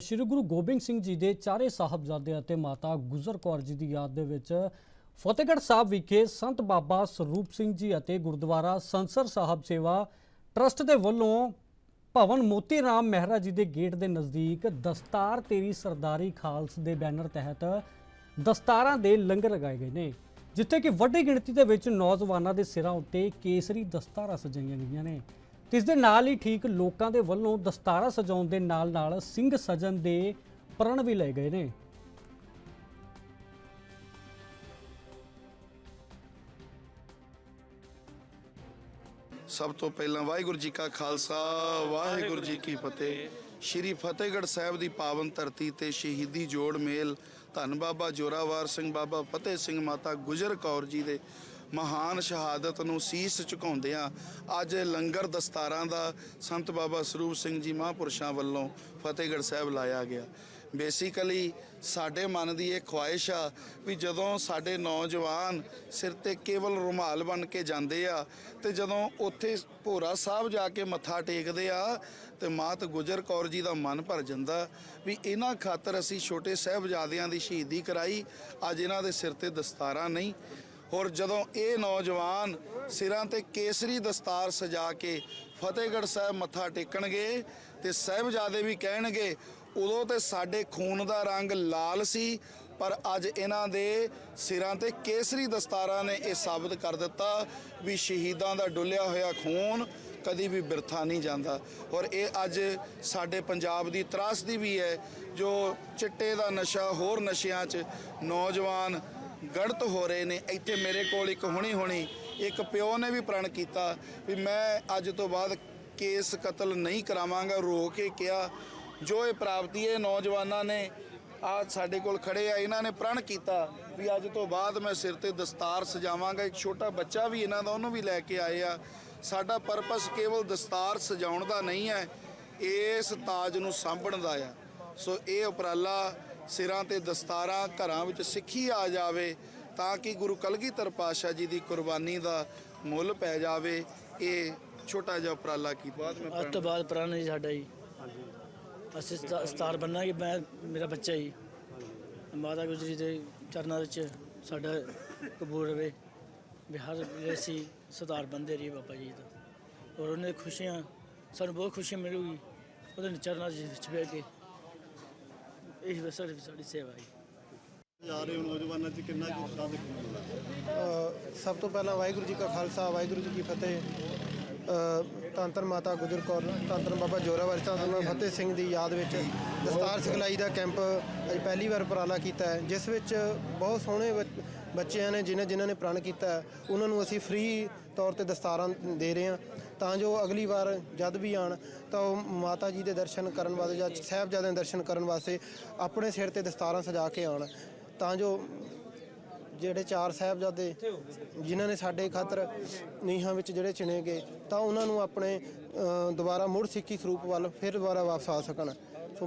ਸ਼੍ਰੀ ਗੁਰੂ ਗੋਬਿੰਦ ਸਿੰਘ ਜੀ ਦੇ ਚਾਰੇ ਸਾਹਿਬਜ਼ਾਦੇ ਅਤੇ ਮਾਤਾ ਗੁਜਰ ਕੌਰ ਜੀ ਦੀ ਯਾਦ ਦੇ ਵਿੱਚ ਫਤਿਹਗੜ੍ਹ ਸਾਹਿਬ ਵਿਖੇ ਸੰਤ ਬਾਬਾ ਸਰੂਪ ਸਿੰਘ ਜੀ ਅਤੇ ਗੁਰਦੁਆਰਾ ਸੰਸਰ ਸਾਹਿਬ ਸੇਵਾ ਟਰਸਟ ਦੇ ਵੱਲੋਂ ਭਵਨ ਮੋਤੀ ਰਾਮ ਮਹਿਰਾ ਜੀ ਦੇ ਗੇਟ ਦੇ ਨਜ਼ਦੀਕ ਦਸਤਾਰ ਤੇਰੀ ਸਰਦਾਰੀ ਖਾਲਸ ਦੇ ਬੈਨਰ ਤਹਿਤ ਦਸਤਾਰਾਂ ਦੇ ਲੰਗਰ ਲਗਾਏ ਗਏ ਨੇ, ਜਿੱਥੇ ਕਿ ਵੱਡੀ ਗਿਣਤੀ ਦੇ ਵਿੱਚ ਨੌਜਵਾਨਾਂ ਦੇ ਸਿਰਾਂ ਉੱਤੇ ਕੇਸਰੀ ਦਸਤਾਰਾਂ ਸਜਾਈਆਂ ਗਈਆਂ ਨੇ। ਤੇ ਇਸ ਦੇ ਨਾਲ ਹੀ ਠੀਕ ਲੋਕਾਂ ਦੇ ਵੱਲੋਂ ਦਸਤਾਰਾਂ ਸਜਾਉਣ ਦੇ ਨਾਲ ਨਾਲ ਸਿੰਘ ਸਜਣ ਦੇ ਪ੍ਰਣ ਵੀ ਲਏ ਗਏ ਨੇ। ਸਭ ਤੋਂ ਪਹਿਲਾਂ ਵਾਹਿਗੁਰੂ ਜੀ ਕਾ ਖਾਲਸਾ, ਵਾਹਿਗੁਰੂ ਜੀ ਕੀ ਫਤਿਹ। ਸ਼੍ਰੀ ਫਤਿਹਗੜ੍ਹ ਸਾਹਿਬ ਦੀ ਪਾਵਨ ਧਰਤੀ ਤੇ ਸ਼ਹੀਦੀ ਜੋੜ ਮੇਲ। ਧੰਨ ਬਾਬਾ ਜੋਰਾਵਰ ਸਿੰਘ, ਬਾਬਾ ਫਤਿਹ ਸਿੰਘ ਮਾਤਾ ਗੁਜਰ ਕੌਰ ਜੀ ਦੇ ਮਹਾਨ ਸ਼ਹਾਦਤ ਨੂੰ ਸੀਸ ਝੁਕਾਉਂਦਿਆਂ ਅੱਜ ਲੰਗਰ ਦਸਤਾਰਾਂ ਦਾ ਸੰਤ ਬਾਬਾ ਸਰੂਪ ਸਿੰਘ ਜੀ ਮਹਾਂਪੁਰਸ਼ਾਂ ਵੱਲੋਂ ਫਤਿਹਗੜ੍ਹ ਸਾਹਿਬ ਲਾਇਆ ਗਿਆ। ਬੇਸਿਕਲੀ ਸਾਡੇ ਮਨ ਦੀ ਇਹ ਖੁਆਇਸ਼ ਆ ਵੀ ਜਦੋਂ ਸਾਡੇ ਨੌਜਵਾਨ ਸਿਰ ਤੇ ਕੇਵਲ ਰੁਮਾਲ ਬਣ ਕੇ ਜਾਂਦੇ ਆ ਤੇ ਜਦੋਂ ਉੱਥੇ ਭੋਰਾ ਸਾਹਿਬ ਜਾ ਕੇ ਮੱਥਾ ਟੇਕਦੇ ਆ ਤੇ ਮਾਤ ਗੁਜਰ ਕੌਰ ਜੀ ਦਾ ਮਨ ਭਰ ਜਾਂਦਾ ਵੀ ਇਹਨਾਂ ਖਾਤਰ ਅਸੀਂ ਛੋਟੇ ਸਾਹਿਬਜ਼ਾਦਿਆਂ ਦੀ ਸ਼ਹੀਦੀ ਕਰਾਈ। ਅੱਜ ਇਹਨਾਂ ਦੇ ਸਿਰ ਤੇ ਦਸਤਾਰਾਂ ਨਹੀਂ ਔਰ ਜਦੋਂ ਇਹ ਨੌਜਵਾਨ ਸਿਰਾਂ ਤੇ ਕੇਸਰੀ ਦਸਤਾਰ ਸਜਾ ਕੇ ਫਤਿਹਗੜ੍ਹ ਸਾਹਿਬ ਮੱਥਾ ਟੇਕਣਗੇ ਤੇ ਸਾਹਿਬਜ਼ਾਦੇ ਵੀ ਕਹਿਣਗੇ, ਉਦੋਂ ਤੇ ਸਾਡੇ ਖੂਨ ਦਾ ਰੰਗ ਲਾਲ ਸੀ, ਪਰ ਅੱਜ ਇਹਨਾਂ ਦੇ ਸਿਰਾਂ ਤੇ ਕੇਸਰੀ ਦਸਤਾਰਾਂ ਨੇ ਇਹ ਸਾਬਤ ਕਰ ਦਿੱਤਾ ਵੀ ਸ਼ਹੀਦਾਂ ਦਾ ਡੁੱਲਿਆ ਹੋਇਆ ਖੂਨ ਕਦੀ ਵੀ ਬਿਰਥਾ ਨਹੀਂ ਜਾਂਦਾ। ਔਰ ਇਹ ਅੱਜ ਸਾਡੇ ਪੰਜਾਬ ਦੀ ਤਰਾਸਦੀ ਵੀ ਹੈ, ਜੋ ਚਿੱਟੇ ਦਾ ਨਸ਼ਾ ਹੋਰ ਨਸ਼ਿਆਂ 'ਚ ਨੌਜਵਾਨ ਗੜਤ ਹੋ ਰਹੇ ਨੇ, ਇੱਥੇ ਮੇਰੇ ਕੋਲ ਇੱਕ ਹੁਣੀ ਹੁਣੀ ਇੱਕ ਪਿਓ ਨੇ ਵੀ ਪ੍ਰਣ ਕੀਤਾ ਵੀ ਮੈਂ ਅੱਜ ਤੋਂ ਬਾਅਦ ਕੇਸ ਕਤਲ ਨਹੀਂ ਕਰਾਵਾਂਗਾ। ਰੋ ਕੇ ਕਿਹਾ, ਜੋ ਇਹ ਪ੍ਰਾਪਤੀ ਹੈ ਨੌਜਵਾਨਾਂ ਨੇ, ਆ ਸਾਡੇ ਕੋਲ ਖੜੇ ਆ, ਇਹਨਾਂ ਨੇ ਪ੍ਰਣ ਕੀਤਾ ਵੀ ਅੱਜ ਤੋਂ ਬਾਅਦ ਮੈਂ ਸਿਰ ਤੇ ਦਸਤਾਰ ਸਜਾਵਾਂਗਾ। ਇੱਕ ਛੋਟਾ ਬੱਚਾ ਵੀ ਇਹਨਾਂ ਦਾ, ਉਹਨੂੰ ਵੀ ਲੈ ਕੇ ਆਏ ਆ। ਸਾਡਾ ਪਰਪਸ ਕੇਵਲ ਦਸਤਾਰ ਸਜਾਉਣ ਦਾ ਨਹੀਂ ਹੈ, ਇਸ ਤਾਜ ਨੂੰ ਸਾਂਭਣ ਦਾ ਆ। ਸੋ ਇਹ ਉਪਰਾਲਾ ਸਿਰਾਂ ਤੇ ਦਸਤਾਰਾਂ ਘਰਾਂ ਵਿੱਚ ਸਿੱਖੀ ਆ ਜਾਵੇ ਤਾਂ ਕਿ ਗੁਰੂ ਕਲਗੀਧਰ ਪਾਤਸ਼ਾਹ ਜੀ ਦੀ ਕੁਰਬਾਨੀ ਦਾ ਮੁੱਲ ਪੈ ਜਾਵੇ। ਇਹ ਛੋਟਾ ਜਿਹਾ ਉਪਰਾਲਾ ਕੀ ਬਾਅਦ ਮੈਂ ਅੱਜ ਤੋਂ ਬਾਅਦ ਪ੍ਰਾਣ ਜੀ ਸਾਡਾ ਜੀ। ਅਸੀਂ ਸਤਾ- ਸਤਾਰ ਬੰਨਾਂਗੇ, ਮੈਂ, ਮੇਰਾ ਬੱਚਾ ਜੀ। ਮਾਤਾ ਗੁਜਰੀ ਦੇ ਚਰਨਾਂ ਵਿੱਚ ਸਾਡਾ ਕਬੂਲ ਰਵੇ ਵੀ ਹਰ ਅਸੀਂ ਸਤਾਰ ਬੰਦੇ ਰਹੀ ਬਾਬਾ ਜੀ ਦਾ। ਔਰ ਉਹਨੇ ਖੁਸ਼ੀਆਂ, ਸਾਨੂੰ ਬਹੁਤ ਖੁਸ਼ੀ ਮਿਲੂਗੀ, ਉਹਦੇ ਚਰਨਾਂ ਵਿੱਚ ਬਹਿ ਕੇ। ਇਹ ਬਸ ਸਾਡੀ ਸਾਡੀ ਸੇਵਾ ਹੈ ਜਾ ਰਹੇ ਹੋ ਨੌਜਵਾਨਾਂ 'ਚ ਕਿੰਨਾ ਕੁ ਉਤਸ਼ਾਹ ਦੇਖਣ ਨੂੰ ਮਿਲਦਾ ਅ, ਸਭ ਤੋਂ ਪਹਿਲਾਂ ਵਾਹਿਗੁਰੂ ਜੀ ਕਾ ਖਾਲਸਾ ਵਾਹਿਗੁਰੂ ਜੀ ਕੀ ਫਤਿਹ। ਅ, ਧੰਨ ਧੰਨ ਮਾਤਾ ਗੁਜਰ ਕੌਰ ਧੰਨ ਧੰਨ ਬਾਬਾ ਜੋਰਾਵਰ ਧੰਨ ਧੰਨ ਫਤਿਹ ਸਿੰਘ ਦੀ ਯਾਦ ਵਿੱਚ ਦਸਤਾਰ ਸਿਖਲਾਈ ਦਾ ਕੈਂਪ ਅੱਜ ਪਹਿਲੀ ਵਾਰ ਉਪਰਾਲਾ ਕੀਤਾ ਹੈ ਜਿਸ ਵਿੱਚ ਬਹੁਤ ਸੋਹਣੇ ਬੱਚ- ਬੱਚਿਆਂ ਨੇ ਜਿਨ੍ਹਾਂ ਜਿਨ੍ਹਾਂ ਨੇ ਪ੍ਰਣ ਕੀਤਾ ਹੈ, ਉਹਨਾਂ ਨੂੰ ਅਸੀਂ ਫ੍ਰੀ ਤੌਰ ਤੇ ਦਸਤਾਰਾਂ ਦੇ ਰਹੇ ਹਾਂ। ਤਾਂ ਜੋ ਅਗਲੀ ਵਾਰ ਜਦ ਵੀ ਆਣ ਤਾਂ ਉਹ ਮਾਤਾ ਜੀ ਦੇ ਦਰਸ਼ਨ ਕਰਨ ਵਾਸਤੇ ਜਾਂ ਸਾਹਿਬਜ਼ਾਦਿਆਂ ਦੇ ਦਰਸ਼ਨ ਕਰਨ ਵਾਸਤੇ ਆਪਣੇ ਸਿਰ ਤੇ ਦਸਤਾਰਾਂ ਸਜਾ ਕੇ ਆਣ ਤਾਂ ਜੋ ਜਿਹੜੇ ਚਾਰ ਸਾਹਿਬਜ਼ਾਦੇ ਜਿਨ੍ਹਾਂ ਨੇ ਸਾਡੇ ਖਾਤਰ ਨੀਹਾਂ ਵਿੱਚ ਜਿਹੜੇ ਚਿਣੇ ਗਏ, ਤਾਂ ਉਹਨਾਂ ਨੂੰ ਆਪਣੇ ਦੁਬਾਰਾ ਮੁੜ ਸਿੱਖੀ ਸਰੂਪ ਵੱਲ ਫਿਰ ਦੁਬਾਰਾ ਵਾਪਸ ਆ ਸਕਣ। ਸੋ ਮੈਂ